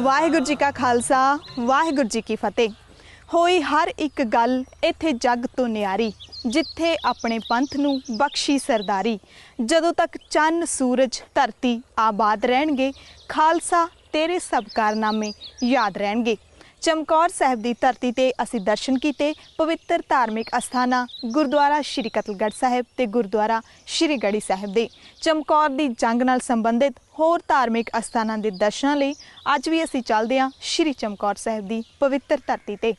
ਵਾਹਿਗੁਰੂ ਜੀ ਕਾ ਖਾਲਸਾ, ਵਾਹਿਗੁਰੂ ਜੀ ਕੀ ਫਤਿਹ। ਹੋਈ ਹਰ ਇੱਕ ਗੱਲ ਇੱਥੇ ਜੱਗ ਤੋਂ ਨਿਆਰੀ, ਜਿੱਥੇ ਆਪਣੇ ਪੰਥ ਨੂੰ ਬਖਸ਼ੀ ਸਰਦਾਰੀ। ਜਦੋਂ ਤੱਕ ਚੰਨ, ਸੂਰਜ, ਧਰਤੀ ਆਬਾਦ ਰਹਿਣਗੇ, ਖਾਲਸਾ ਤੇਰੇ ਸਭ ਕਾਰਨਾਮੇ ਯਾਦ ਰਹਿਣਗੇ। ਚਮਕੌਰ ਸਾਹਿਬ ਦੀ ਧਰਤੀ ਤੇ ਅਸੀਂ ਦਰਸ਼ਨ ਕੀਤੇ, ਪਵਿੱਤਰ ਧਾਰਮਿਕ ਅਸਥਾਨਾਂ, ਗੁਰਦੁਆਰਾ ਸ਼੍ਰੀ ਕਤਲਗੜ੍ਹ ਸਾਹਿਬ ਤੇ ਗੁਰਦੁਆਰਾ ਸ਼੍ਰੀ ਗੜੀ ਸਾਹਿਬ ਦੇ। ਚਮਕੌਰ ਦੀ ਜੰਗ ਨਾਲ ਸੰਬੰਧਿਤ ਹੋਰ ਧਾਰਮਿਕ ਅਸਥਾਨਾਂ ਦੇ ਦਰਸ਼ਨਾਂ ਲਈ ਅੱਜ ਵੀ ਅਸੀਂ ਚੱਲਦੇ ਹਾਂ ਸ਼੍ਰੀ ਚਮਕੌਰ ਸਾਹਿਬ ਦੀ ਪਵਿੱਤਰ ਧਰਤੀ ਤੇ।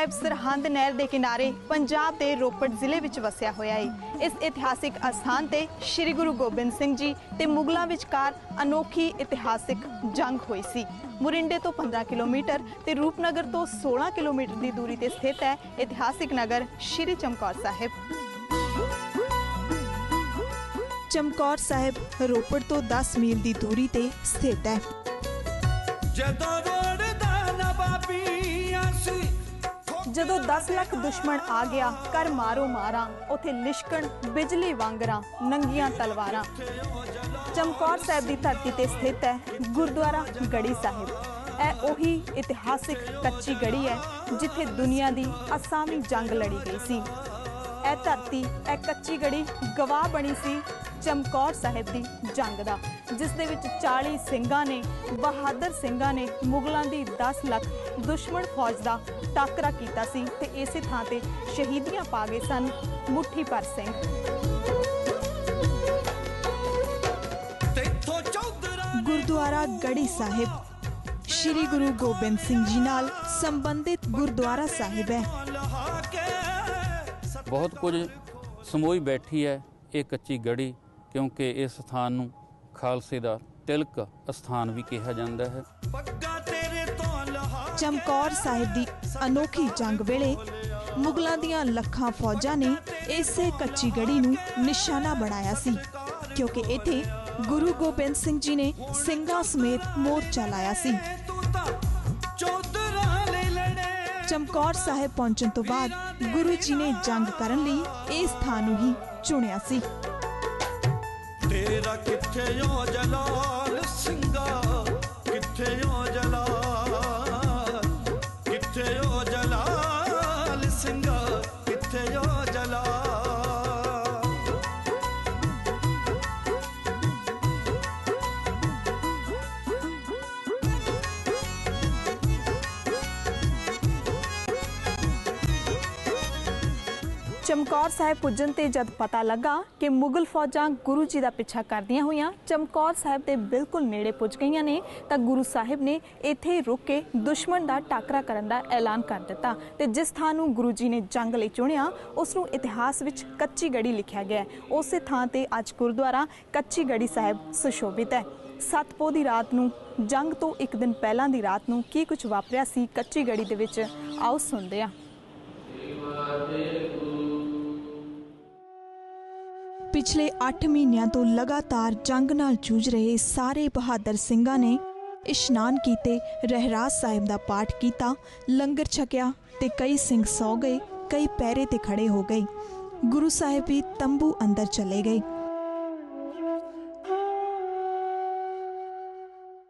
ਸਾਹਿਬ ਸਰਹੰਦ ਨਹਿਰ ਦੇ ਕਿਨਾਰੇ ਪੰਜਾਬ ਦੇ ਰੋਪੜ ਜ਼ਿਲ੍ਹੇ ਵਿੱਚ ਵਸਿਆ ਹੋਇਆ ਹੈ ਇਸ ਇਤਿਹਾਸਿਕ ਅਸਥਾਨ ਤੇ ਸ੍ਰੀ ਗੁਰੂ ਗੋਬਿੰਦ ਸਿੰਘ ਜੀ ਤੇ ਮੁਗਲਾਂ ਵਿਚਕਾਰ ਅਨੋਖੀ ਇਤਿਹਾਸਿਕ ਜੰਗ ਹੋਈ ਸੀ। ਮੁਰਿੰਡੇ ਤੋਂ 15 ਕਿਲੋਮੀਟਰ ਤੇ ਰੂਪਨਗਰ ਤੋਂ 16 ਕਿਲੋਮੀਟਰ ਦੀ ਦੂਰੀ ਤੇ ਸਥਿਤ ਹੈ ਇਤਿਹਾਸਿਕ ਨਗਰ ਸ੍ਰੀ ਚਮਕੌਰ ਸਾਹਿਬ। ਚਮਕੌਰ ਸਾਹਿਬ ਰੋਪੜ ਤੋਂ 10 ਮੀਲ ਦੀ ਦੂਰੀ ਤੇ ਸਥਿਤ ਹੈ। ਜਦੋਂ ਜਦੋਂ 10 ਲੱਖ ਦੁਸ਼ਮਣ ਆ ਗਿਆ ਕਰ ਮਾਰੋ ਮਾਰਾਂ, ਉਥੇ ਲਿਸ਼ਕਣ, ਬਿਜਲੀ ਵਾਂਗਰਾਂ ਨੰਗੀਆਂ ਤਲਵਾਰਾਂ। ਚਮਕੌਰ ਸਾਹਿਬ ਦੀ ਧਰਤੀ ਤੇ ਸਥਿਤ ਹੈ ਗੁਰਦੁਆਰਾ ਗੜੀ ਸਾਹਿਬ। ਇਹ ਉਹੀ ਇਤਿਹਾਸਿਕ ਕੱਚੀ ਗੜੀ ਹੈ ਜਿੱਥੇ ਦੁਨੀਆ ਦੀ ਅਸਾਮੀ ਜੰਗ ਲੜੀ ਗਈ ਸੀ। ਇਹ ਧਰਤੀ, ਇਹ ਕੱਚੀ ਗੜੀ ਗਵਾਹ ਬਣੀ ਸੀ ਚਮਕੌਰ ਸਾਹਿਬ ਦੀ ਜੰਗ ਦਾ ਜਿਸ ਦੇ ਵਿੱਚ 40 ਸਿੰਘਾਂ ਨੇ ਬਹਾਦਰ ਸਿੰਘਾਂ ਨੇ ਮੁਗਲਾਂ ਦੀ 10 ਲੱਖ ਦੁਸ਼ਮਣ ਫੌਜ ਦਾ ਟਾਕਰਾ ਕੀਤਾ ਸੀ ਤੇ ਇਸੇ ਥਾਂ ਤੇ ਸ਼ਹੀਦੀਆਂ ਪਾ ਗਏ ਸਨ ਮੁੱਠੀ ਪਰ ਸਿੰਘ। ਗੁਰਦੁਆਰਾ ਗੜੀ ਸਾਹਿਬ। ਸ੍ਰੀ ਗੁਰੂ ਗੋਬਿੰਦ ਸਿੰਘ ਜੀ ਨਾਲ ਸੰਬੰਧਿਤ ਗੁਰਦੁਆਰਾ ਸਾਹਿਬ ਹੈ। ਬਹੁਤ ਕੁਝ ਸਮੋਈ ਬੈਠੀ ਹੈ ਇਹ ਕੱਚੀ ਗੜੀ। ਕਿਉਂਕਿ ਇਸ ਸਥਾਨ ਨੂੰ ਖਾਲਸੇ ਦਾ ਤਿਲਕ ਅਸਥਾਨ ਵੀ ਕਿਹਾ ਜਾਂਦਾ ਹੈ। ਚਮਕੌਰ ਸਾਹਿਬ ਦੀ ਅਨੋਖੀ ਜੰਗ ਵੇਲੇ ਮੁਗਲਾਂ ਦੀਆਂ ਲੱਖਾਂ ਫੌਜਾਂ ਨੇ ਇਸੇ ਕੱਚੀ ਗੜੀ ਨੂੰ ਨਿਸ਼ਾਨਾ ਬਣਾਇਆ ਸੀ, ਕਿਉਂਕਿ ਇੱਥੇ ਗੁਰੂ ਗੋਬਿੰਦ ਸਿੰਘ ਜੀ ਨੇ ਸਿੰਘਾਂ ਸਮੇਤ ਮੋਰਚਾ ਲਾਇਆ ਸੀ। ਚਮਕੌਰ ਸਾਹਿਬ ਪਹੁੰਚਣ ਤੋਂ ਬਾਅਦ ਗੁਰੂ ਜੀ ਨੇ ਜੰਗ ਕਰਨ ਲਈ ਇਸ ਥਾਂ ਨੂੰ ਹੀ ਚੁਣਿਆ ਸੀ। ਤੇਰਾ ਕਿੱਥੇ ਓ ਜਲਾਲ? ਸਿੰਘਾ ਕਿੱਥੇ ਓ ਜਲਾਲ? ਚਮਕੌਰ ਸਾਹਿਬ ਪੁੱਜਣ ਤੇ ਜਦ ਪਤਾ ਲੱਗਾ ਕਿ ਮੁਗਲ ਫੌਜਾਂ ਗੁਰੂ ਜੀ ਦਾ ਪਿੱਛਾ ਕਰਦੀਆਂ ਹੋਈਆਂ ਚਮਕੌਰ ਸਾਹਿਬ ਦੇ ਬਿਲਕੁਲ ਨੇੜੇ ਪੁੱਜ ਗਈਆਂ ਨੇ, ਤਾਂ ਗੁਰੂ ਸਾਹਿਬ ਨੇ ਇੱਥੇ ਰੁਕ ਕੇ ਦੁਸ਼ਮਣ ਦਾ ਟਾਕਰਾ ਕਰਨ ਦਾ ਐਲਾਨ ਕਰ ਦਿੱਤਾ ਤੇ ਜਿਸ ਥਾਂ ਨੂੰ ਗੁਰੂ ਜੀ ਨੇ ਜੰਗ ਲਈ ਚੁਣਿਆ, ਉਸ ਨੂੰ ਇਤਿਹਾਸ ਵਿੱਚ ਕੱਚੀ ਗੜੀ ਲਿਖਿਆ ਗਿਆ ਹੈ। ਉਸੇ ਥਾਂ ਤੇ ਅੱਜ ਗੁਰਦੁਆਰਾ ਕੱਚੀ ਗੜੀ ਸਾਹਿਬ ਸੁਸ਼ੋਭਿਤ ਹੈ। ਸਤਪੋ ਦੀ ਰਾਤ ਨੂੰ, ਜੰਗ ਤੋਂ ਇੱਕ ਦਿਨ ਪਹਿਲਾਂ ਦੀ ਰਾਤ ਨੂੰ ਕੀ ਕੁਝ ਵਾਪਰਿਆ ਸੀ ਕੱਚੀ ਗੜੀ ਦੇ ਵਿੱਚ? ਆਓ ਸੁਣਦੇ ਹਾਂ। ਪਿਛਲੇ 8 ਮਹੀਨਿਆਂ ਤੋਂ ਲਗਾਤਾਰ ਜੰਗ ਨਾਲ ਜੂਝ ਰਹੇ ਸਾਰੇ ਬਹਾਦਰ ਸਿੰਘਾਂ ਨੇ ਇਸ਼ਨਾਨ ਕੀਤੇ, ਰਹਿਰਾਸ ਸਾਹਿਬ ਦਾ ਪਾਠ ਕੀਤਾ, ਲੰਗਰ ਛਕਿਆ ਤੇ ਕਈ ਸਿੰਘ ਸੌ ਗਏ, ਕਈ ਪੈਰੇ ਤੇ ਖੜੇ ਹੋ ਗਏ। ਗੁਰੂ ਸਾਹਿਬ ਵੀ ਤੰਬੂ ਅੰਦਰ ਚਲੇ ਗਏ।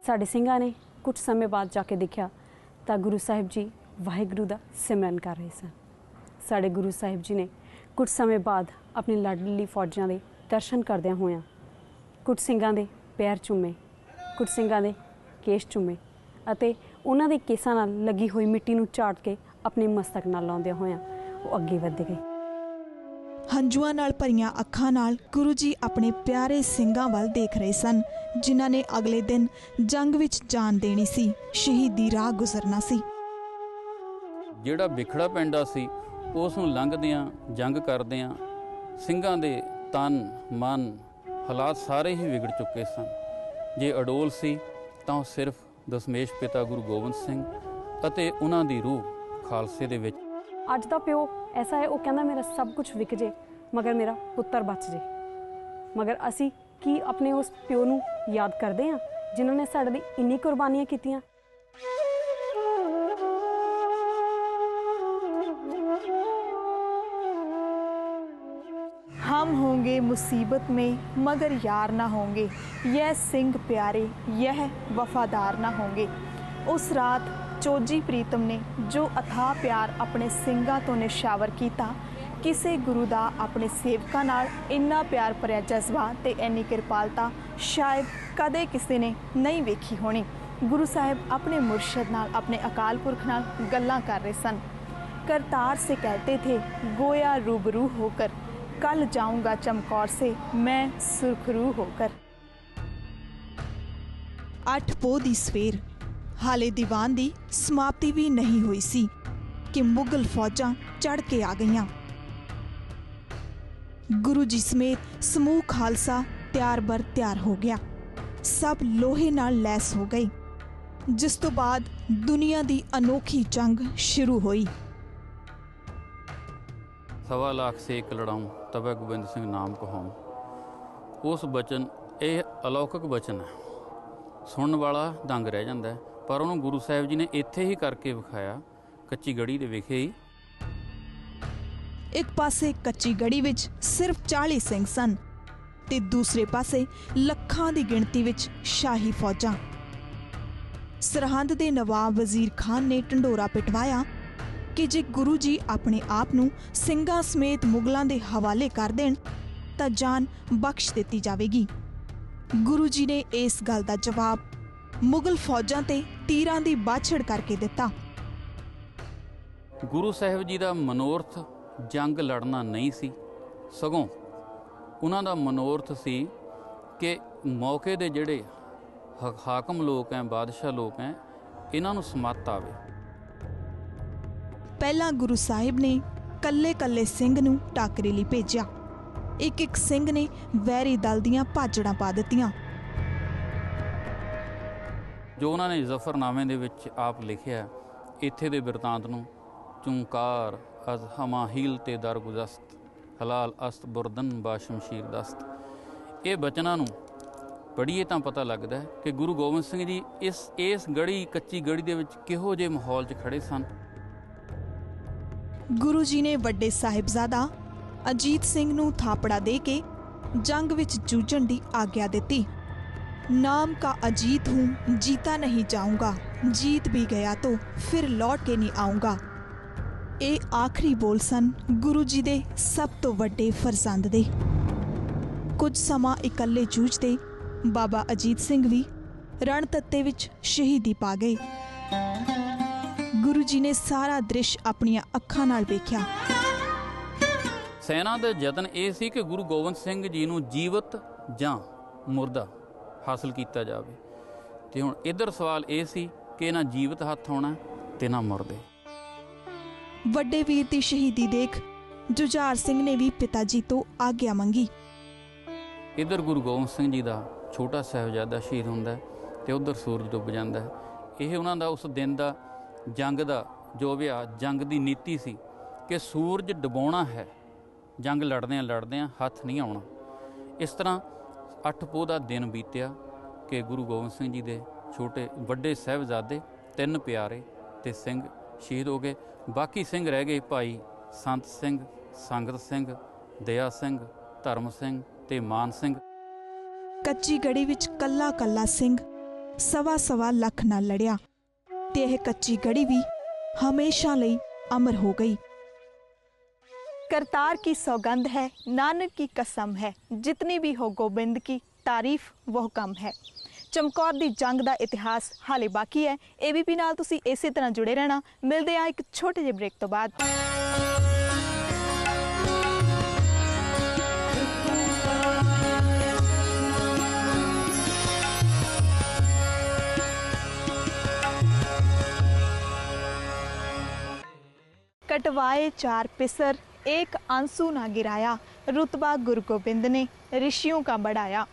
ਸਾਡੇ ਸਿੰਘਾਂ ਨੇ ਕੁਝ ਸਮੇਂ ਬਾਅਦ ਜਾ ਕੇ ਦੇਖਿਆ ਤਾਂ ਗੁਰੂ ਸਾਹਿਬ ਜੀ ਵਾਹਿਗੁਰੂ ਦਾ ਸਿਮਰਨ ਕਰ ਰਹੇ ਸਨ। ਸਾਡੇ ਗੁਰੂ ਸਾਹਿਬ ਜੀ ਨੇ ਕੁਝ ਸਮੇਂ ਬਾਅਦ ਆਪਣੀ ਲਾਡਲੀ ਫੌਜਾਂ ਦੇ ਦਰਸ਼ਨ ਕਰਦਿਆਂ ਹੋਇਆਂ ਕੁਝ ਸਿੰਘਾਂ ਦੇ ਪੈਰ ਚੁੰਮੇ ਕੁਝ ਸਿੰਘਾਂ ਦੇ ਕੇਸ ਚੁੰਮੇ ਅਤੇ ਉਹਨਾਂ ਦੇ ਕੇਸਾਂ ਨਾਲ ਲੱਗੀ ਹੋਈ ਮਿੱਟੀ ਨੂੰ ਝਾੜ ਕੇ ਆਪਣੇ ਮਸਤਕ ਨਾਲ ਲਾਉਂਦਿਆਂ ਹੋਇਆਂ ਉਹ ਅੱਗੇ ਵੱਧ ਗਏ। ਹੰਝੂਆਂ ਨਾਲ ਭਰੀਆਂ ਅੱਖਾਂ ਨਾਲ ਗੁਰੂ ਜੀ ਆਪਣੇ ਪਿਆਰੇ ਸਿੰਘਾਂ ਵੱਲ ਦੇਖ ਰਹੇ ਸਨ ਜਿਨ੍ਹਾਂ ਨੇ ਅਗਲੇ ਦਿਨ ਜੰਗ ਵਿੱਚ ਜਾਨ ਦੇਣੀ ਸੀ ਸ਼ਹੀਦੀ ਰਾਹ ਗੁਜ਼ਰਨਾ ਸੀ। ਜਿਹੜਾ ਵਿਖੜਾ ਪੈਂਡਾ ਸੀ ਉਸ ਨੂੰ ਲੰਘਦਿਆਂ ਜੰਗ ਕਰਦਿਆਂ ਸਿੰਘਾਂ ਦੇ ਤਨ, ਮਨ, ਹਾਲਾਤ ਸਾਰੇ ਹੀ ਵਿਗੜ ਚੁੱਕੇ ਸਨ। ਜੇ ਅਡੋਲ ਸੀ, ਤਾਂ ਉਹ ਸਿਰਫ ਦਸ਼ਮੇਸ਼ ਪਿਤਾ ਗੁਰੂ ਗੋਬਿੰਦ ਸਿੰਘ ਅਤੇ ਉਹਨਾਂ ਦੀ ਰੂਹ ਖਾਲਸੇ ਦੇ ਵਿੱਚ। ਅੱਜ ਦਾ ਪਿਓ, ਐਸਾ ਹੈ, ਉਹ ਕਹਿੰਦਾ ਮੇਰਾ ਸਭ ਕੁਝ ਵਿਕ ਜੇ, ਮਗਰ ਮੇਰਾ ਪੁੱਤਰ ਬਚ ਜੇ। ਮਗਰ ਅਸੀਂ ਕੀ ਆਪਣੇ ਉਸ ਪਿਓ ਨੂੰ ਯਾਦ ਕਰਦੇ ਹਾਂ, ਜਿਨ੍ਹਾਂ ਨੇ ਸਾਡੇ ਲਈ ਇੰਨੀ ਕੁਰਬਾਨੀਆਂ ਕੀਤੀਆਂ? मुसीबत में मगर यार ना होंगे यह सिंह प्यारे यह वफादार ना होंगे ਉਸ ਰਾਤ ਚੋਜੀ ਪ੍ਰੀਤਮ ਨੇ ਜੋ ਅਥਾਹ ਪਿਆਰ ਆਪਣੇ ਸਿੰਘਾਂ ਤੋਂ ਨਿਸ਼ਾਵਰ ਕੀਤਾ ਕਿਸੇ ਗੁਰੂ ਦਾ ਆਪਣੇ ਸੇਵਕਾਂ ਨਾਲ ਇੰਨਾ ਪਿਆਰ ਭਰਿਆ ਜਜ਼ਬਾ ਤੇ ਇੰਨੀ ਕਿਰਪਾਲਤਾ ਸ਼ਾਇਦ ਕਦੇ ਕਿਸੇ ਨੇ ਨਹੀਂ ਵੇਖੀ ਹੋਣੀ ਗੁਰੂ ਸਾਹਿਬ ਆਪਣੇ ਮੁਰਸ਼ਦ ਨਾਲ ਆਪਣੇ ਅਕਾਲ ਪੁਰਖ ਨਾਲ ਗੱਲਾਂ ਕਰ ਰਹੇ ਸਨ करतार से कहते थे गोया रूबरू होकर कल जाऊंगा चमकौर से मैं सुरखरू होकर ਅੱਠ ਪੋਹ ਦੀ ਸਵੇਰ ਹਾਲੇ ਦੀਵਾਨ ਦੀ ਸਮਾਪਤੀ ਵੀ ਨਹੀਂ ਹੋਈ ਸੀ ਕਿ ਮੁਗਲ ਫੌਜਾਂ ਚੜ ਕੇ ਆ ਗਈਆਂ ਗੁਰੂ ਜੀ ਸਮੇਤ ਸਮੂਹ ਖਾਲਸਾ ਤਿਆਰ ਬਰ ਤਿਆਰ ਹੋ ਗਿਆ ਸਭ ਲੋਹੇ ਨਾਲ ਲੈਸ ਹੋ ਗਏ ਜਿਸ ਤੋਂ ਬਾਅਦ ਦੁਨੀਆ ਦੀ ਅਨੋਖੀ ਜੰਗ ਸ਼ੁਰੂ ਹੋਈ ਸਵਾ ਲੱਖ ਸੇਕ ਲੜਾਉਂ, ਤਬੈ ਗੋਬਿੰਦ ਸਿੰਘ ਨਾਮ ਕਹਾਉਂ। ਉਸ ਬਚਨ, ਇਹ ਅਲੌਕਿਕ ਬਚਨ ਹੈ। ਸੁਣਨ ਵਾਲਾ ਦੰਗ ਰਹਿ ਜਾਂਦਾ ਪਰ ਉਹਨੂੰ ਗੁਰੂ ਸਾਹਿਬ ਜੀ ਨੇ ਇੱਥੇ ਹੀ ਕਰਕੇ ਵਿਖਾਇਆ ਕੱਚੀ ਗੜੀ ਦੇ ਵਿਖੇ ਹੀ। ਇੱਕ ਪਾਸੇ ਕੱਚੀ ਗੜੀ ਵਿੱਚ ਸਿਰਫ 40 ਸਿੰਘ ਸਨ, ਤੇ ਦੂਸਰੇ ਪਾਸੇ ਲੱਖਾਂ ਦੀ ਗਿਣਤੀ ਵਿੱਚ ਸ਼ਾਹੀ ਫੌਜਾਂ। ਸਰਹੰਦ ਦੇ ਨਵਾਬ ਵਜ਼ੀਰ ਖਾਨ ਨੇ ਢੰਡੋਰਾ ਪਿਟਵਾਇਆ ਕਿ ਜੇ ਗੁਰੂ ਜੀ ਆਪਣੇ ਆਪ ਨੂੰ ਸਿੰਘਾਂ ਸਮੇਤ ਮੁਗਲਾਂ ਦੇ ਹਵਾਲੇ ਕਰ ਦੇਣ, ਤਾਂ ਜਾਨ ਬਖਸ਼ ਦਿੱਤੀ ਜਾਵੇਗੀ। ਗੁਰੂ ਜੀ ਨੇ ਇਸ ਗੱਲ ਦਾ ਜਵਾਬ ਮੁਗਲ ਫੌਜਾਂ ਤੇ ਤੀਰਾਂ ਦੀ ਬਾਛੜ ਕਰਕੇ ਦਿੱਤਾ। ਗੁਰੂ ਸਾਹਿਬ ਜੀ ਦਾ ਮਨੋਰਥ ਜੰਗ ਲੜਨਾ ਨਹੀਂ ਸੀ। ਸਗੋਂ ਉਹਨਾਂ ਦਾ ਮਨੋਰਥ ਸੀ ਕਿ ਮੌਕੇ ਦੇ ਜਿਹੜੇ ਹਾਕਮ ਲੋਕ ਹੈ ਬਾਦਸ਼ਾਹ ਲੋਕ ਹੈ ਇਹਨਾਂ ਨੂੰ ਸਮੱਤ ਆਵੇ। ਪਹਿਲਾਂ ਗੁਰੂ ਸਾਹਿਬ ਨੇ ਕੱਲੇ-ਕੱਲੇ ਸਿੰਘ ਨੂੰ ਟਾਕਰੇ ਲਈ ਭੇਜਿਆ। ਇੱਕ ਇੱਕ ਸਿੰਘ ਨੇ ਵੈਰੀ ਦਲ ਦੀਆਂ ਭਾਜੜਾਂ ਪਾ ਦਿੱਤੀਆਂ। ਜੋ ਉਹਨਾਂ ਨੇ ਜ਼ਫਰਨਾਮੇ ਦੇ ਵਿੱਚ ਆਪ ਲਿਖਿਆ ਇੱਥੇ ਦੇ ਬਿਰਤਾਂਤ ਨੂੰ, ਚੁੰਕਾਰ ਅਜ਼ ਹਮਾਹੀਲ ਤੇ ਦਰਗੁਜ਼ਸਤ ਹਲਾਲ ਅਸਤ ਬੁਰਦਨ ਬਾ ਸ਼ਮਸ਼ੀਰ ਦਸਤ। ਇਹ ਬਚਨਾਂ ਨੂੰ ਪੜ੍ਹੀਏ ਤਾਂ ਪਤਾ ਲੱਗਦਾ ਕਿ ਗੁਰੂ ਗੋਬਿੰਦ ਸਿੰਘ ਜੀ ਇਸ ਇਸ ਗੜੀ, ਕੱਚੀ ਗੜੀ ਦੇ ਵਿੱਚ ਕਿਹੋ ਜਿਹੇ ਮਾਹੌਲ 'ਚ ਖੜੇ ਸਨ। ਗੁਰੂ ਜੀ ਨੇ ਵੱਡੇ ਸਾਹਿਬਜ਼ਾਦਾ ਅਜੀਤ ਸਿੰਘ ਨੂੰ ਥਾਪੜਾ ਦੇ ਕੇ ਜੰਗ ਵਿੱਚ ਜੂਝਣ ਦੀ ਆਗਿਆ ਦਿੱਤੀ। ਨਾਮ ਕਾ ਅਜੀਤ ਹੂੰ, ਜੀਤਾ ਨਹੀਂ ਜਾਊਂਗਾ, ਜੀਤ ਵੀ ਗਿਆ ਤੋ ਫਿਰ ਲੌਟ ਕੇ ਨਹੀਂ ਆਉਂਗਾ ਇਹ ਆਖਰੀ ਬੋਲ ਸਨ ਗੁਰੂ ਜੀ ਦੇ ਸਭ ਤੋਂ ਵੱਡੇ ਫਰਜ਼ੰਦ ਦੇ। ਕੁਝ ਸਮਾਂ ਇਕੱਲੇ ਜੂਝਦੇ ਬਾਬਾ ਅਜੀਤ ਸਿੰਘ ਵੀ ਰਣ ਤੱਤੇ ਵਿੱਚ ਸ਼ਹੀਦੀ ਪਾ ਗਏ। ਗੁਰੂ ਜੀ ਨੇ ਸਾਰਾ ਦ੍ਰਿਸ਼ ਆਪਣੀਆਂ ਅੱਖਾਂ ਨਾਲ ਵੇਖਿਆ। ਸੈਨਾ ਦਾ ਯਤਨ ਇਹ ਸੀ ਕਿ ਗੁਰੂ ਗੋਬਿੰਦ ਸਿੰਘ ਜੀ ਨੂੰ ਜੀਵਤ ਜਾਂ ਮੁਰਦਾ ਹਾਸਲ ਕੀਤਾ ਜਾਵੇ। ਤੇ ਹੁਣ ਇਧਰ ਸਵਾਲ ਇਹ ਸੀ ਕਿ ਨਾ ਜੀਵਤ ਹੱਥ ਆਉਣਾ ਤੇ ਨਾ ਮੁਰਦੇ। ਵੱਡੇ ਵੀਰ ਦੀ ਸ਼ਹੀਦੀ ਦੇਖ ਜੁਝਾਰ ਸਿੰਘ ਨੇ ਵੀ ਪਿਤਾ ਜੀ ਤੋਂ ਆਗਿਆ ਮੰਗੀ। ਇਧਰ ਗੁਰੂ ਗੋਬਿੰਦ ਸਿੰਘ ਜੀ ਦਾ ਛੋਟਾ ਸਾਹਿਬਜ਼ਾਦਾ ਸ਼ਹੀਦ ਹੁੰਦਾ ਤੇ ਉਧਰ ਸੂਰਜ ਡੁੱਬ ਜਾਂਦਾ ਹੈ। ਇਹ ਉਹਨਾਂ ਦਾ ਉਸ ਦਿਨ ਦਾ ਜੰਗ ਦਾ, ਜੋ ਵਿਆ ਜੰਗ ਦੀ ਨੀਤੀ ਸੀ ਕਿ ਸੂਰਜ ਡੁਬਾਉਣਾ ਹੈ। ਜੰਗ ਲੜਦਿਆਂ ਲੜਦਿਆਂ ਹੱਥ ਨਹੀਂ ਆਉਣਾ। ਇਸ ਤਰ੍ਹਾਂ ਅੱਠ ਪੋਹ ਦਾ ਦਿਨ ਬੀਤਿਆ ਕਿ ਗੁਰੂ ਗੋਬਿੰਦ ਸਿੰਘ ਜੀ ਦੇ ਛੋਟੇ ਵੱਡੇ ਸਾਹਿਬਜ਼ਾਦੇ, ਤਿੰਨ ਪਿਆਰੇ ਤੇ ਸਿੰਘ ਸ਼ਹੀਦ ਹੋ ਗਏ। ਬਾਕੀ ਸਿੰਘ ਰਹਿ ਗਏ ਭਾਈ ਸੰਤ ਸਿੰਘ, ਸੰਗਤ ਸਿੰਘ, ਦਇਆ ਸਿੰਘ, ਧਰਮ ਸਿੰਘ ਤੇ ਮਾਨ ਸਿੰਘ। ਕੱਚੀ ਗੜੀ ਵਿੱਚ ਕੱਲਾ ਕੱਲਾ ਸਿੰਘ ਸਵਾ ਸਵਾ ਲੱਖ ਨਾਲ ਲੜਿਆ। ਤੇ ਇਹ ਕੱਚੀ ਗੜੀ ਵੀ ਹਮੇਸ਼ਾ ਲਈ ਅਮਰ ਹੋ ਗਈ करतार की सौगंध है नानक की कसम है जितनी भी हो गोबिंद की ਤਾਰੀਫ ਉਹ ਕਮ ਹੈ ਚਮਕੌਰ ਦੀ ਜੰਗ ਦਾ ਇਤਿਹਾਸ ਹਾਲੇ ਬਾਕੀ ਹੈ ਏਬੀਪੀ ਨਾਲ ਤੁਸੀਂ ਇਸੇ ਤਰ੍ਹਾਂ ਜੁੜੇ ਰਹਿਣਾ ਮਿਲਦੇ ਆ ਇੱਕ ਛੋਟੇ ਜਿਹੇ ਬ੍ਰੇਕ ਤੋਂ ਬਾਅਦ कटवाए चार पिसर एक आंसू ना गिराया रुतबा गुरु गोबिंद ਨੇ ਰਿਸ਼ੀਆਂ ਕਾ ਬੜਾਇਆ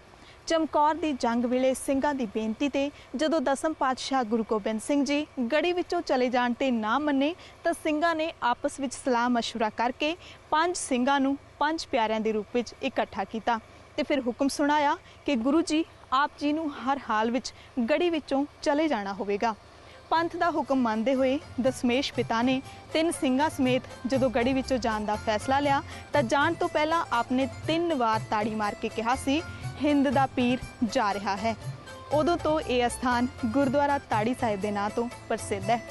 ਚਮਕੌਰ ਦੀ ਜੰਗ ਵੇਲੇ ਸਿੰਘਾਂ ਦੀ ਬੇਨਤੀ ਤੇ ਜਦੋਂ ਦਸਮ ਪਾਤਸ਼ਾਹ ਗੁਰੂ ਗੋਬਿੰਦ ਸਿੰਘ ਜੀ ਗੜੀ ਵਿੱਚੋਂ ਚਲੇ ਜਾਣ ਤੇ ਨਾ ਮੰਨੇ ਤਾਂ ਸਿੰਘਾਂ ਨੇ ਆਪਸ ਵਿੱਚ ਸਲਾਹ مشورہ ਕਰਕੇ ਪੰਜ ਸਿੰਘਾਂ ਨੂੰ ਪੰਜ ਪਿਆਰਿਆਂ ਦੇ ਰੂਪ ਵਿੱਚ ਇਕੱਠਾ ਕੀਤਾ ਤੇ ਫਿਰ ਹੁਕਮ ਸੁਣਾਇਆ ਕਿ ਗੁਰੂ ਜੀ ਆਪ ਜੀ ਨੂੰ ਹਰ ਹਾਲ ਵਿੱਚ ਗੜੀ ਵਿੱਚੋਂ ਚਲੇ ਜਾਣਾ ਹੋਵੇਗਾ ਪੰਥ ਦਾ ਹੁਕਮ ਮੰਨਦੇ ਹੋਏ ਦਸ਼ਮੇਸ਼ ਪਿਤਾ ਨੇ ਤਿੰਨ ਸਿੰਘਾਂ ਸਮੇਤ ਜਦੋਂ ਗੜੀ ਵਿੱਚੋਂ ਜਾਣ ਦਾ ਫੈਸਲਾ ਲਿਆ, ਤਾਂ ਜਾਣ ਤੋਂ ਪਹਿਲਾਂ ਆਪਨੇ ਤਿੰਨ ਵਾਰ ਤਾੜੀ ਮਾਰ ਕੇ ਕਿਹਾ ਸੀ, ਹਿੰਦ ਦਾ ਪੀਰ ਜਾ ਰਿਹਾ ਹੈ। ਉਦੋਂ ਤੋਂ ਇਹ ਅਸਥਾਨ ਗੁਰਦੁਆਰਾ ਤਾੜੀ ਸਾਹਿਬ ਦੇ ਨਾਂ ਤੋਂ ਪ੍ਰਸਿੱਧ ਹੈ।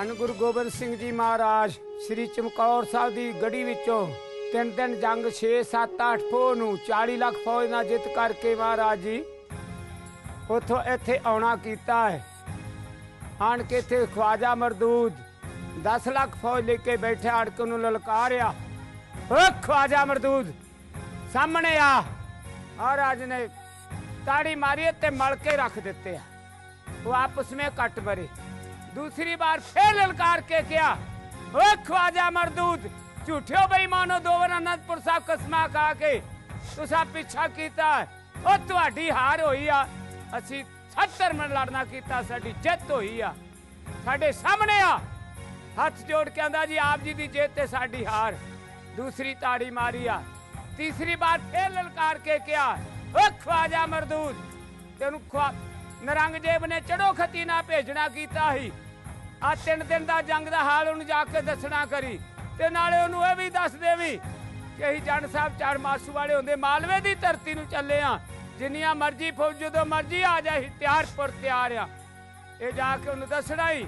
ਧੰਨ ਗੁਰੂ ਗੋਬਿੰਦ ਸਿੰਘ ਜੀ ਮਹਾਰਾਜ, ਸ੍ਰੀ ਚਮਕੌਰ ਸਾਹਿਬ ਦੀ ਗੜੀ ਵਿੱਚੋਂ ਤਿੰਨ ਦਿਨ ਜੰਗ 6 7 8 ਫੋ ਨੂੰ 40 ਲੱਖ ਫੌਜ ਨਾਲ ਜਿੱਤ ਕਰਕੇ ਮਹਾਰਾਜ ਜੀ, ਉੱਥੋਂ ਇੱਥੇ ਆਉਣਾ ਕੀਤਾ ਹੈ। ਆਣ ਕੇ ਇੱਥੇ ਖਵਾਜਾ ਮਰਦੂਦ 10 ਲੱਖ ਫੌਜ ਲੈ ਕੇ ਬੈਠਾ ਅੜਕ ਨੂੰ ਲਲਕਾਰਿਆ। ਓ ਖਵਾਜਾ ਮਰਦੂਦ, ਸਾਹਮਣੇ ਆ। ਮਹਾਰਾਜ ਨੇ ਤਾੜੀ ਮਾਰੀ ਤੇ ਮਲ ਕੇ ਰੱਖ ਦਿੱਤੇ ਆ। ਉਹ ਆਪਸ ਵਿੱਚ ਕੱਟ ਮਰੇ। दूसरी बार फिर ललकार के किया ओ ख्वाजा मरदूद झूठियो बेईमानो दोवर अनंतपुर साहब कसमा खा के तुसा पिछा ਕੀਤਾ ਉਹ ਤੁਹਾਡੀ ਹਾਰ ਹੋਈ ਆ ਅਸੀਂ 70 ਮਿੰਟ ਲੜਨਾ ਕੀਤਾ ਸਾਡੀ ਜਿੱਤ ਹੋਈ ਆ ਸਾਡੇ ਸਾਹਮਣੇ ਆ ਹੱਥ ਜੋੜ ਕੇ ਆਂਦਾ ਜੀ ਆਪ ਜੀ ਦੀ ਜਿੱਤ ਤੇ ਸਾਡੀ ਹਾਰ ਦੂਸਰੀ ਤਾੜੀ ਮਾਰੀ ਆ ਤੀਸਰੀ ਬਾਰ ਫੇਰ ਲਲਕਾਰ ਕੇ ਕਿਹਾ ਓ ਖਵਾਜਾ ਮਰਦੂਦ ਤੈਨੂੰ ਖਵਾ ਨਰੰਗਜੇਬ ਨੇ ਚੜੋ ਖਤੀ ਨਾ ਭੇਜਣਾ ਕੀਤਾ ਸੀ। ਆ ਤਿੰਨ ਦਿਨ ਦਾ ਜੰਗ ਦਾ ਹਾਲ ਉਹਨੂੰ ਜਾ ਕੇ ਦੱਸਣਾ ਕਰੀ। ਤੇ ਨਾਲੇ ਉਹਨੂੰ ਇਹ ਵੀ ਦੱਸ ਦੇਵੀ ਕਿ ਅਸੀਂ ਜੰਡ ਸਾਹਿਬ ਚਾਰ ਮਾਸੂ ਵਾਲੇ ਹੁੰਦੇ, ਮਾਲਵੇ ਦੀ ਧਰਤੀ ਨੂੰ ਚੱਲੇ ਆ। ਜਿੰਨੀਆਂ ਮਰਜ਼ੀ ਫੌਜ, ਜਦੋਂ ਮਰਜ਼ੀ ਆ ਜਾਈ ਤਿਆਰ ਪਰ ਤਿਆਰ ਆ। ਇਹ ਜਾ ਕੇ ਉਹਨੂੰ ਦੱਸਣਾ ਹੀ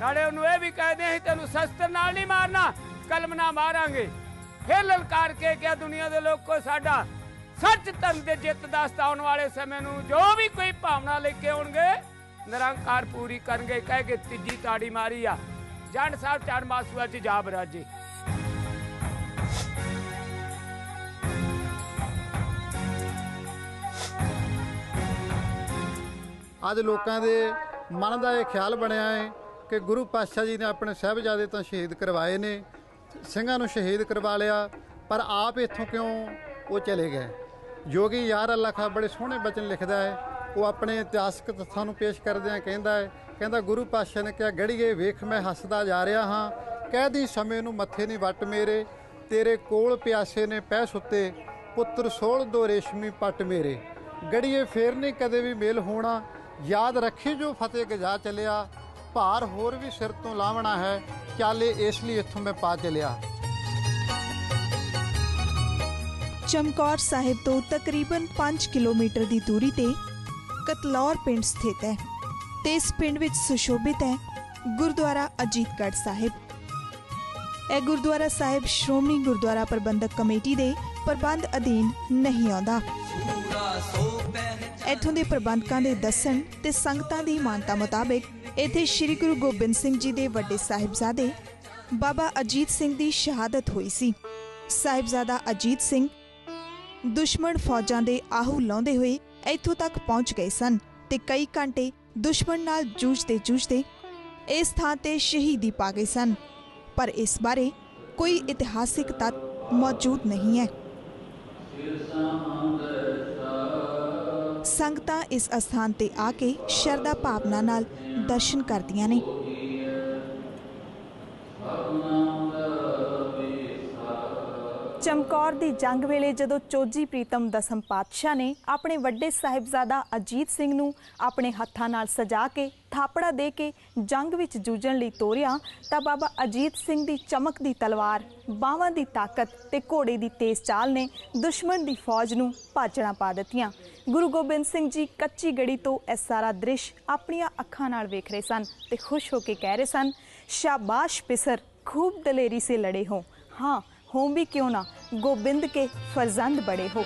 ਨਾਲੇ ਉਹਨੂੰ ਇਹ ਵੀ ਕਹਿ ਦੇ ਅਸੀਂ ਤੈਨੂੰ ਸ਼ਸਤਰ ਨਾਲ ਨਹੀਂ ਮਾਰਨਾ, ਕਲਮ ਨਾਲ ਮਾਰਾਂਗੇ। ਫਿਰ ਲਲਕਾਰ ਕੇ ਕਿਹਾ ਦੁਨੀਆ ਦੇ ਲੋਕੋ ਸਾਡਾ। ਸੱਚ ਧਨ ਦੇ ਜਿੱਤ ਦਾ ਸਤਾਉਣ ਵਾਲੇ ਸਮੇਂ ਨੂੰ ਜੋ ਵੀ ਕੋਈ ਭਾਵਨਾ ਲੈ ਕੇ ਆਉਣਗੇ, ਨਿਰੰਕਾਰ ਪੂਰੀ ਕਰਨਗੇ। ਕਹਿ ਕੇ ਤੀਜੀ ਤਾੜੀ ਮਾਰੀ ਆ। ਜੰਡ ਸਾਹਿਬ ਚਾਰ ਮਾਸੂਆ ਚ ਜਾ ਬਰਾਜੇ ਅੱਜ ਲੋਕਾਂ ਦੇ ਮਨ ਦਾ ਇਹ ਖਿਆਲ ਬਣਿਆ ਹੈ ਕਿ ਗੁਰੂ ਪਾਤਸ਼ਾਹ ਜੀ ਨੇ ਆਪਣੇ ਸਾਹਿਬਜ਼ਾਦੇ ਤਾਂ ਸ਼ਹੀਦ ਕਰਵਾਏ ਨੇ, ਸਿੰਘਾਂ ਨੂੰ ਸ਼ਹੀਦ ਕਰਵਾ ਲਿਆ, ਪਰ ਆਪ ਇੱਥੋਂ ਕਿਉਂ ਉਹ ਚਲੇ ਗਏ? ਜੋਗੀ ਯਾਰ ਅੱਲਾ ਖਾਂ ਬੜੇ ਸੋਹਣੇ ਬਚਨ ਲਿਖਦਾ ਹੈ। ਉਹ ਆਪਣੇ ਇਤਿਹਾਸਕ ਤੱਥਾਂ ਨੂੰ ਪੇਸ਼ ਕਰਦਿਆਂ ਕਹਿੰਦਾ ਹੈ, ਕਹਿੰਦਾ ਗੁਰੂ ਪਾਤਸ਼ਾਹ ਨੇ ਕਿਹਾ, ਗੜੀਏ, ਵੇਖ, ਮੈਂ ਹੱਸਦਾ ਜਾ ਰਿਹਾ ਹਾਂ। ਕਹਿਦੀ ਸਮੇਂ ਨੂੰ ਮੱਥੇ ਨਹੀਂ ਵੱਟ ਮੇਰੇ, ਤੇਰੇ ਕੋਲ ਪਿਆਸੇ ਨੇ ਪੈ ਸੁੱਤੇ ਪੁੱਤਰ ਸੋਲ ਦੋ ਰੇਸ਼ਮੀ ਪੱਟ ਮੇਰੇ। ਗੜੀਏ, ਫੇਰ ਨਹੀਂ ਕਦੇ ਵੀ ਮੇਲ ਹੋਣਾ। ਯਾਦ ਰੱਖੀ ਜੋ ਫਤਿਹ ਗਜਾ ਚਲਿਆ, ਭਾਰ ਹੋਰ ਵੀ ਸਿਰ ਤੋਂ ਲਾਵਣਾ ਹੈ। ਚਾਲੇ ਇਸ ਲਈ ਇੱਥੋਂ ਮੈਂ ਪਾ ਚਲਿਆ। ਚਮਕੌਰ ਸਾਹਿਬ ਤੋਂ ਤਕਰੀਬਨ 5 ਕਿਲੋਮੀਟਰ ਦੀ ਦੂਰੀ ਤੇ ਕਤਲੌਰ ਪਿੰਡ ਸਥਿਤ ਹੈ ਤੇ ਇਸ ਪਿੰਡ ਵਿੱਚ ਸੁਸ਼ੋਭਿਤ ਹੈ ਗੁਰਦੁਆਰਾ ਅਜੀਤਗੜ੍ਹ ਸਾਹਿਬ। ਇਹ ਗੁਰਦੁਆਰਾ ਸਾਹਿਬ ਸ਼੍ਰੋਮਣੀ ਗੁਰਦੁਆਰਾ ਪ੍ਰਬੰਧਕ ਕਮੇਟੀ ਦੇ ਪ੍ਰਬੰਧ ਅਧੀਨ ਨਹੀਂ ਆਉਂਦਾ। ਇੱਥੋਂ ਦੇ ਪ੍ਰਬੰਧਕਾਂ ਦੇ ਦੱਸਣ ਤੇ ਸੰਗਤਾਂ ਦੀ ਮਾਨਤਾ ਮੁਤਾਬਕ ਇੱਥੇ ਸ੍ਰੀ ਗੁਰੂ ਗੋਬਿੰਦ ਸਿੰਘ ਜੀ ਦੇ ਵੱਡੇ ਸਾਹਿਬਜ਼ਾਦੇ ਬਾਬਾ ਅਜੀਤ ਸਿੰਘ ਦੀ ਸ਼ਹਾਦਤ ਹੋਈ ਸੀ। ਸਾਹਿਬਜ਼ਾਦਾ ਅਜੀਤ ਸਿੰਘ ਦੁਸ਼ਮਣ ਫੌਜਾਂ ਦੇ ਆਹੂ ਲਾਉਂਦੇ ਹੋਏ ਇੱਥੋਂ ਤੱਕ ਪਹੁੰਚ ਗਏ ਸਨ ਤੇ ਕਈ ਘੰਟੇ ਦੁਸ਼ਮਣ ਨਾਲ ਜੂਝਦੇ ਜੂਝਦੇ ਇਸ ਥਾਂ ਤੇ ਸ਼ਹੀਦੀ ਪਾ ਗਏ ਸਨ। ਪਰ ਇਸ ਬਾਰੇ ਕੋਈ ਇਤਿਹਾਸਿਕ ਤੱਤ ਮੌਜੂਦ ਨਹੀਂ ਹੈ। ਸੰਗਤਾਂ ਇਸ ਅਸਥਾਨ ਤੇ ਆ ਕੇ ਸ਼ਰਧਾ ਭਾਵਨਾ ਨਾਲ ਦਰਸ਼ਨ ਕਰਦੀਆਂ ਨੇ। ਚਮਕੌਰ ਦੀ ਜੰਗ ਵੇਲੇ ਜਦੋਂ ਚੋਜੀ ਪ੍ਰੀਤਮ ਦਸਮ ਪਾਤਸ਼ਾਹ ਨੇ ਆਪਣੇ ਵੱਡੇ ਸਾਹਿਬਜ਼ਾਦਾ ਅਜੀਤ ਸਿੰਘ ਨੂੰ ਆਪਣੇ ਹੱਥਾਂ ਨਾਲ ਸਜਾ ਕੇ, ਥਾਪੜਾ ਦੇ ਕੇ ਜੰਗ ਵਿੱਚ ਜੂਝਣ ਲਈ ਤੋਰਿਆ, ਤਾਂ ਬਾਬਾ ਅਜੀਤ ਸਿੰਘ ਦੀ ਚਮਕ ਦੀ ਤਲਵਾਰ, ਬਾਹਾਂ ਦੀ ਤਾਕਤ ਤੇ ਘੋੜੇ ਦੀ ਤੇਜ਼ ਚਾਲ ਨੇ ਦੁਸ਼ਮਣ ਦੀ ਫੌਜ ਨੂੰ ਭਾਜਣਾ ਪਾ ਦਿੱਤੀਆਂ। ਗੁਰੂ ਗੋਬਿੰਦ ਸਿੰਘ ਜੀ ਕੱਚੀ ਗੜੀ ਤੋਂ ਇਹ ਸਾਰਾ ਦ੍ਰਿਸ਼ ਆਪਣੀਆਂ ਅੱਖਾਂ ਨਾਲ ਵੇਖ ਰਹੇ ਸਨ ਤੇ ਖੁਸ਼ ਹੋ ਕੇ ਕਹਿ ਰਹੇ ਸਨ, ਸ਼ਾਬਾਸ਼ ਪਿਸਰ, ਖੂਬ ਦਲੇਰੀ ਸੇ ਲੜੇ ਹੋ। ਹਾਂ ਹੋਂ ਵੀ ਕਿਉਂ ਨਾ? ਗੋਬਿੰਦ ਕੇ ਫਰਜ਼ੰਦ ਬੜੇ ਹੋ।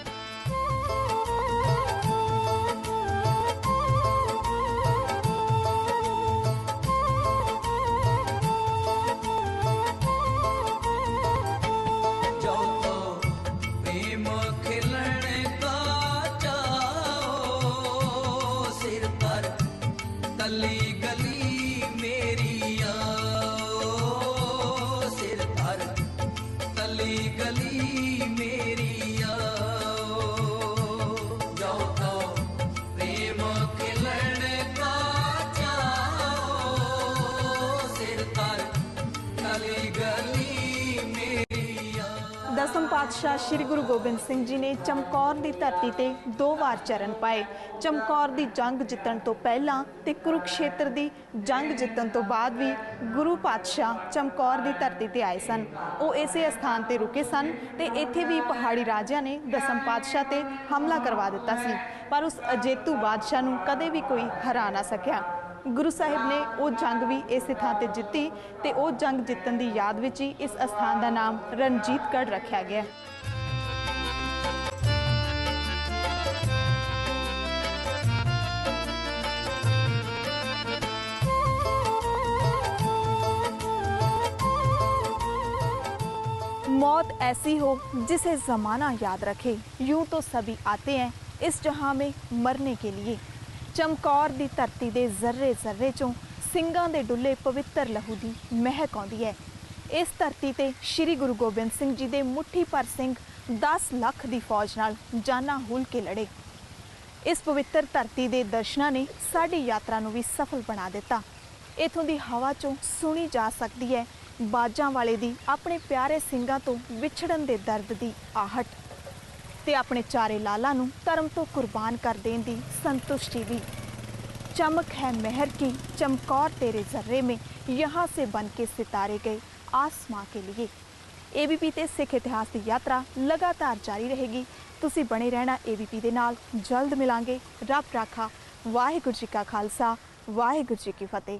ਪਾਤਸ਼ਾਹ ਸ੍ਰੀ ਗੁਰੂ ਗੋਬਿੰਦ ਸਿੰਘ ਜੀ ਨੇ ਚਮਕੌਰ ਦੀ ਧਰਤੀ ਤੇ ਦੋ ਵਾਰ ਚਰਨ ਪਾਏ। ਚਮਕੌਰ ਦੀ ਜੰਗ ਜਿੱਤਣ ਤੋਂ ਪਹਿਲਾਂ ਤੇ ਕੁਰੂਕਸ਼ੇਤਰ ਦੀ ਜੰਗ ਜਿੱਤਣ ਤੋਂ ਬਾਅਦ ਵੀ ਗੁਰੂ ਪਾਤਸ਼ਾਹ ਚਮਕੌਰ ਦੀ ਧਰਤੀ ਤੇ ਆਏ ਸਨ। ਉਹ ਇਸੇ ਸਥਾਨ ਤੇ ਰੁਕੇ ਸਨ ਤੇ ਇੱਥੇ ਵੀ ਪਹਾੜੀ ਰਾਜਿਆਂ ਨੇ ਦਸਮ ਪਾਤਸ਼ਾਹ ਤੇ ਹਮਲਾ ਕਰਵਾ ਦਿੱਤਾ ਸੀ। ਪਰ ਉਸ ਅਜੇਤੂ ਬਾਦਸ਼ਾਹ ਨੂੰ ਕਦੇ ਵੀ ਕੋਈ ਹਰਾ ਨਾ ਸਕਿਆ। ਗੁਰੂ ਸਾਹਿਬ ਨੇ ਉਹ ਜੰਗ ਵੀ ਇਸੇ ਥਾਂ ਤੇ ਜਿੱਤੀ ਤੇ ਉਹ ਜੰਗ ਜਿੱਤਣ ਦੀ ਯਾਦ ਵਿੱਚ ਹੀ ਇਸ ਅਸਥਾਨ ਦਾ ਨਾਮ ਰਣਜੀਤਗੜ੍ਹ ਰੱਖਿਆ ਗਿਆ ਹੈ। मौत ऐसी हो जिसे जमाना याद रखे यूं तो सभी आते हैं इस जहां में मरने के लिए ਚਮਕੌਰ ਦੀ ਧਰਤੀ ਦੇ ਜ਼ਰਰੇ ਜ਼ਰਰੇ ਚੋਂ ਸਿੰਘਾਂ ਦੇ ਡੁੱਲੇ ਪਵਿੱਤਰ ਲਹੂ ਦੀ ਮਹਿਕ ਆਉਂਦੀ ਹੈ। ਇਸ ਧਰਤੀ ਤੇ ਸ੍ਰੀ ਗੁਰੂ ਗੋਬਿੰਦ ਸਿੰਘ ਜੀ ਦੇ ਮੁੱਠੀ ਭਰ ਸਿੰਘ 10 ਲੱਖ ਦੀ ਫੌਜ ਨਾਲ ਜਾਨਾਂ ਹੁਲ ਕੇ ਲੜੇ। ਇਸ ਪਵਿੱਤਰ ਧਰਤੀ ਦੇ ਦਰਸ਼ਨਾਂ ਨੇ ਸਾਡੀ ਯਾਤਰਾ ਨੂੰ ਵੀ ਸਫਲ ਬਣਾ ਦਿੱਤਾ। ਇਥੋਂ ਦੀ ਹਵਾ ਚੋਂ ਸੁਣੀ ਜਾ ਸਕਦੀ ਹੈ ਬਾਜਾਂ ਵਾਲੇ ਦੀ ਆਪਣੇ ਪਿਆਰੇ ਸਿੰਘਾਂ ਤੋਂ ਵਿਛੜਨ ਦੇ ਦਰਦ ਦੀ ਆਹਟ। ਤੇ ਆਪਣੇ ਚਾਰੇ ਲਾਲਾਂ ਨੂੰ ਧਰਮ ਤੋਂ ਕੁਰਬਾਨ ਕਰ ਦੇਣ ਦੀ ਸੰਤੁਸ਼ਟੀ ਵੀ चमक है मेहर की चमकौर तेरे जर्रे में यहाँ से बन के सितारे गए आसमां के लिए ਏਬੀਪੀ ਤੇ ਸਿੱਖ ਇਤਿਹਾਸ ਦੀ ਯਾਤਰਾ ਲਗਾਤਾਰ ਜਾਰੀ ਰਹੇਗੀ ਤੁਸੀਂ ਬਣੇ ਰਹਿਣਾ ਏਬੀਪੀ ਦੇ ਨਾਲ ਜਲਦ ਮਿਲਾਂਗੇ ਰੱਬ ਰਾਖਾ ਵਾਹਿਗੁਰੂ ਜੀ ਕਾ ਖਾਲਸਾ ਵਾਹਿਗੁਰੂ ਜੀ ਕੀ ਫਤਿਹ